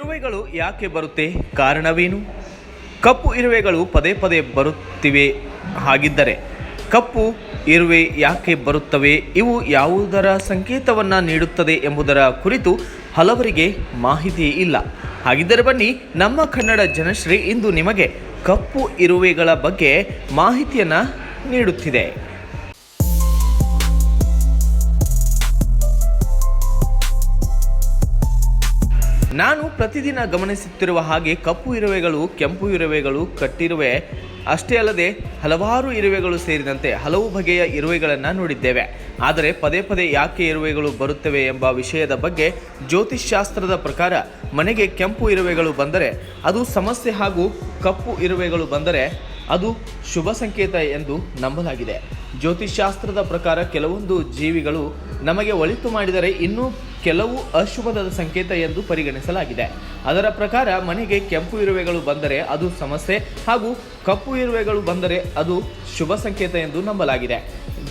ಇರುವೆಗಳು ಯಾಕೆ ಬರುತ್ತೆ ಕಾರಣವೇನು? ಕಪ್ಪು ಇರುವೆಗಳು ಪದೇ ಪದೇ ಬರುತ್ತಿವೆ ಹಾಗಿದ್ದರೆ ಕಪ್ಪು ಇರುವೆ ಯಾಕೆ ಬರುತ್ತವೆ? ಇವು ಯಾವುದರ ಸಂಕೇತವನ್ನು ನೀಡುತ್ತದೆ ಎಂಬುದರ ಕುರಿತು ಹಲವರಿಗೆ ಮಾಹಿತಿ ಇಲ್ಲ. ಹಾಗಿದ್ದರೆ ಬನ್ನಿ, ನಮ್ಮ ಕನ್ನಡ ಜನಶ್ರೀ ಇಂದು ನಿಮಗೆ ಕಪ್ಪು ಇರುವೆಗಳ ಬಗ್ಗೆ ಮಾಹಿತಿಯನ್ನು ನೀಡುತ್ತಿದೆ. ನಾನು ಪ್ರತಿದಿನ ಗಮನಿಸುತ್ತಿರುವ ಹಾಗೆ ಕಪ್ಪು ಇರುವೆಗಳು, ಕೆಂಪು ಇರುವೆಗಳು, ಕಟ್ಟಿರುವೆ, ಅಷ್ಟೇ ಅಲ್ಲದೆ ಹಲವಾರು ಇರುವೆಗಳು ಸೇರಿದಂತೆ ಹಲವು ಬಗೆಯ ಇರುವೆಗಳನ್ನು ನೋಡಿದ್ದೇವೆ. ಆದರೆ ಪದೇ ಪದೇ ಯಾಕೆ ಇರುವೆಗಳು ಬರುತ್ತವೆ ಎಂಬ ವಿಷಯದ ಬಗ್ಗೆ ಜ್ಯೋತಿಷ್ಶಾಸ್ತ್ರದ ಪ್ರಕಾರ ಮನೆಗೆ ಕೆಂಪು ಇರುವೆಗಳು ಬಂದರೆ ಅದು ಸಮಸ್ಯೆ ಹಾಗೂ ಕಪ್ಪು ಇರುವೆಗಳು ಬಂದರೆ ಅದು ಶುಭ ಸಂಕೇತ ಎಂದು ನಂಬಲಾಗಿದೆ. ಜ್ಯೋತಿಷ್ಶಾಸ್ತ್ರದ ಪ್ರಕಾರ ಕೆಲವೊಂದು ಜೀವಿಗಳು ನಮಗೆ ಒಳಿತು ಮಾಡಿದರೆ ಇನ್ನೂ ಕೆಲವು ಅಶುಭದ ಸಂಕೇತ ಎಂದು ಪರಿಗಣಿಸಲಾಗಿದೆ. ಅದರ ಪ್ರಕಾರ ಮನೆಗೆ ಕೆಂಪು ಇರುವೆಗಳು ಬಂದರೆ ಅದು ಸಮಸ್ಯೆ ಹಾಗೂ ಕಪ್ಪು ಇರುವೆಗಳು ಬಂದರೆ ಅದು ಶುಭ ಸಂಕೇತ ಎಂದು ನಂಬಲಾಗಿದೆ.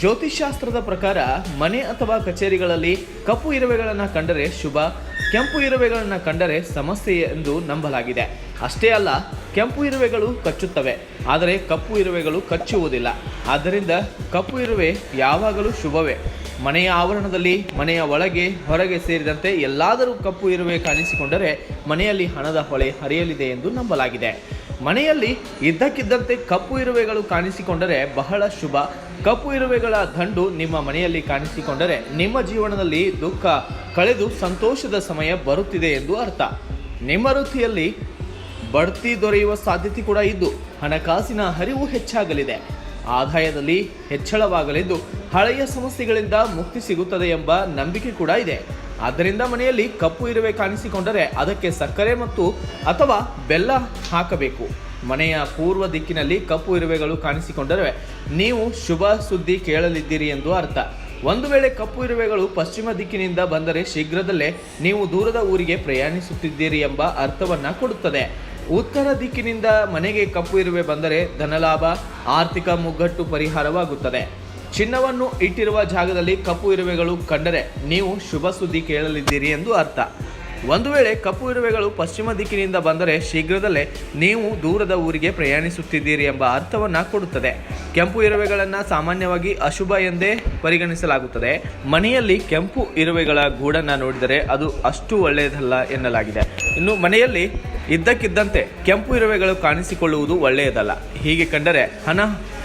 ಜ್ಯೋತಿಷ್ಶಾಸ್ತ್ರದ ಪ್ರಕಾರ ಮನೆ ಅಥವಾ ಕಚೇರಿಗಳಲ್ಲಿ ಕಪ್ಪು ಇರುವೆಗಳನ್ನು ಕಂಡರೆ ಶುಭ, ಕೆಂಪು ಇರುವೆಗಳನ್ನು ಕಂಡರೆ ಸಮಸ್ಯೆ ಎಂದು ನಂಬಲಾಗಿದೆ. ಅಷ್ಟೇ ಅಲ್ಲ, ಕೆಂಪು ಇರುವೆಗಳು ಕಚ್ಚುತ್ತವೆ, ಆದರೆ ಕಪ್ಪು ಇರುವೆಗಳು ಕಚ್ಚುವುದಿಲ್ಲ. ಆದ್ದರಿಂದ ಕಪ್ಪು ಇರುವೆ ಯಾವಾಗಲೂ ಶುಭವೇ. ಮನೆಯ ಆವರಣದಲ್ಲಿ, ಮನೆಯ ಒಳಗೆ, ಹೊರಗೆ ಸೇರಿದಂತೆ ಎಲ್ಲಾದರೂ ಕಪ್ಪು ಇರುವೆ ಕಾಣಿಸಿಕೊಂಡರೆ ಮನೆಯಲ್ಲಿ ಹಣದ ಹೊಳೆ ಹರಿಯಲಿದೆ ಎಂದು ನಂಬಲಾಗಿದೆ. ಮನೆಯಲ್ಲಿ ಇದ್ದಕ್ಕಿದ್ದಂತೆ ಕಪ್ಪು ಇರುವೆಗಳು ಕಾಣಿಸಿಕೊಂಡರೆ ಬಹಳ ಶುಭ. ಕಪ್ಪು ಇರುವೆಗಳ ದಂಡು ನಿಮ್ಮ ಮನೆಯಲ್ಲಿ ಕಾಣಿಸಿಕೊಂಡರೆ ನಿಮ್ಮ ಜೀವನದಲ್ಲಿ ದುಃಖ, ಕಳೆದು ಸಂತೋಷದ ಸಮಯ ಬರುತ್ತಿದೆ ಎಂದು ಅರ್ಥ. ನಿಮ್ಮ ವೃತ್ತಿಯಲ್ಲಿ ಬಡ್ತಿ ದೊರೆಯುವ ಸಾಧ್ಯತೆ ಕೂಡ ಇದ್ದು, ಹಣಕಾಸಿನ ಹರಿವು ಹೆಚ್ಚಾಗಲಿದೆ. ಆದಾಯದಲ್ಲಿ ಹೆಚ್ಚಳವಾಗಲಿದ್ದು ಹಳೆಯ ಸಮಸ್ಯೆಗಳಿಂದ ಮುಕ್ತಿ ಸಿಗುತ್ತದೆ ಎಂಬ ನಂಬಿಕೆ ಕೂಡ ಇದೆ. ಆದ್ದರಿಂದ ಮನೆಯಲ್ಲಿ ಕಪ್ಪು ಇರುವೆ ಕಾಣಿಸಿಕೊಂಡರೆ ಅದಕ್ಕೆ ಸಕ್ಕರೆ ಮತ್ತು ಅಥವಾ ಬೆಲ್ಲ ಹಾಕಬೇಕು. ಮನೆಯ ಪೂರ್ವ ದಿಕ್ಕಿನಲ್ಲಿ ಕಪ್ಪು ಇರುವೆಗಳು ಕಾಣಿಸಿಕೊಂಡರೆ ನೀವು ಶುಭ ಸುದ್ದಿ ಕೇಳಲಿದ್ದೀರಿ ಎಂದು ಅರ್ಥ. ಒಂದು ವೇಳೆ ಕಪ್ಪು ಇರುವೆಗಳು ಪಶ್ಚಿಮ ದಿಕ್ಕಿನಿಂದ ಬಂದರೆ ಶೀಘ್ರದಲ್ಲೇ ನೀವು ದೂರದ ಊರಿಗೆ ಪ್ರಯಾಣಿಸುತ್ತಿದ್ದೀರಿ ಎಂಬ ಅರ್ಥವನ್ನು ಕೊಡುತ್ತದೆ. ಉತ್ತರ ದಿಕ್ಕಿನಿಂದ ಮನೆಗೆ ಕಪ್ಪು ಇರುವೆ ಬಂದರೆ ಧನಲಾಭ, ಆರ್ಥಿಕ ಮುಗ್ಗಟ್ಟು ಪರಿಹಾರವಾಗುತ್ತದೆ. ಚಿನ್ನವನ್ನು ಇಟ್ಟಿರುವ ಜಾಗದಲ್ಲಿ ಕಪ್ಪು ಇರುವೆಗಳು ಕಂಡರೆ ನೀವು ಶುಭ ಸುದ್ದಿ ಕೇಳಲಿದ್ದೀರಿ ಎಂದು ಅರ್ಥ. ಒಂದು ವೇಳೆ ಕಪ್ಪು ಇರುವೆಗಳು ಪಶ್ಚಿಮ ದಿಕ್ಕಿನಿಂದ ಬಂದರೆ ಶೀಘ್ರದಲ್ಲೇ ನೀವು ದೂರದ ಊರಿಗೆ ಪ್ರಯಾಣಿಸುತ್ತಿದ್ದೀರಿ ಎಂಬ ಅರ್ಥವನ್ನು ಕೊಡುತ್ತದೆ. ಕೆಂಪು ಇರುವೆಗಳನ್ನು ಸಾಮಾನ್ಯವಾಗಿ ಅಶುಭ ಎಂದೇ ಪರಿಗಣಿಸಲಾಗುತ್ತದೆ. ಮನೆಯಲ್ಲಿ ಕೆಂಪು ಇರುವೆಗಳ ಗೂಡನ್ನು ನೋಡಿದರೆ ಅದು ಅಷ್ಟು ಒಳ್ಳೆಯದಲ್ಲ ಎನ್ನಲಾಗಿದೆ. ಇನ್ನು ಮನೆಯಲ್ಲಿ ಇದ್ದಕ್ಕಿದ್ದಂತೆ ಕೆಂಪು ಇರುವೆಗಳು ಕಾಣಿಸಿಕೊಳ್ಳುವುದು ಒಳ್ಳೆಯದಲ್ಲ. ಹೀಗೆ ಕಂಡರೆ ಹಣ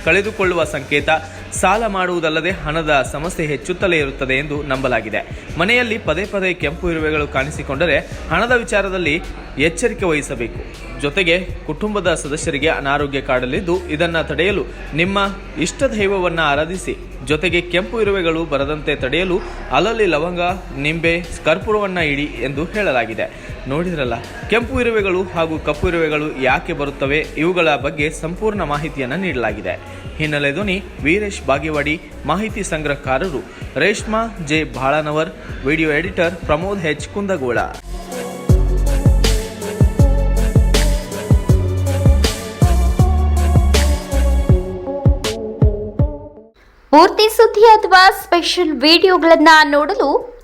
ಕಳೆದುಕೊಳ್ಳುವ ಸಂಕೇತ. ಸಾಲ ಮಾಡುವುದಲ್ಲದೆ ಹಣದ ಸಮಸ್ಯೆ ಹೆಚ್ಚುತ್ತಲೇ ಇರುತ್ತದೆ ಎಂದು ನಂಬಲಾಗಿದೆ. ಮನೆಯಲ್ಲಿ ಪದೇ ಪದೇ ಕೆಂಪು ಇರುವೆಗಳು ಕಾಣಿಸಿಕೊಂಡರೆ ಹಣದ ವಿಚಾರದಲ್ಲಿ ಎಚ್ಚರಿಕೆ ವಹಿಸಬೇಕು. ಜೊತೆಗೆ ಕುಟುಂಬದ ಸದಸ್ಯರಿಗೆ ಅನಾರೋಗ್ಯ ಕಾಡಲಿದ್ದು ಇದನ್ನು ತಡೆಯಲು ನಿಮ್ಮ ಇಷ್ಟ ದೈವವನ್ನು ಆರಾಧಿಸಿ. ಜೊತೆಗೆ ಕೆಂಪು ಇರುವೆಗಳು ಬರದಂತೆ ತಡೆಯಲು ಅಲ್ಲಲ್ಲಿ ಲವಂಗ, ನಿಂಬೆ, ಕರ್ಪೂರವನ್ನು ಇಡಿ ಎಂದು ಹೇಳಲಾಗಿದೆ. ನೋಡಿದ್ರಲ್ಲ? ಕೆಂಪು ಇರುವೆಗಳು ಹಾಗೂ ಕಪ್ಪು ಇರುವೆಗಳು ಯಾಕೆ ಬರುತ್ತವೆ? ಇವುಗಳ ಬಗ್ಗೆ ಸಂಪೂರ್ಣ ಮಾಹಿತಿಯನ್ನು ನೀಡಲಾಗಿದೆ. ಹಿನ್ನೆಲೆ ಧ್ವನಿ, ವೀರೇಶ್ ಬಾಗೇವಾಡಿ, ಮಾಹಿತಿ ಸಂಗ್ರಹಕಾರರು Reshma J Balanavar, video editor Pramod H Kundagol. ಪೂರ್ತಿ ಸುದ್ದಿ ಅಥವಾ ಸ್ಪೆಷಲ್ ವಿಡಿಯೋಗಳನ್ನು ನೋಡಲು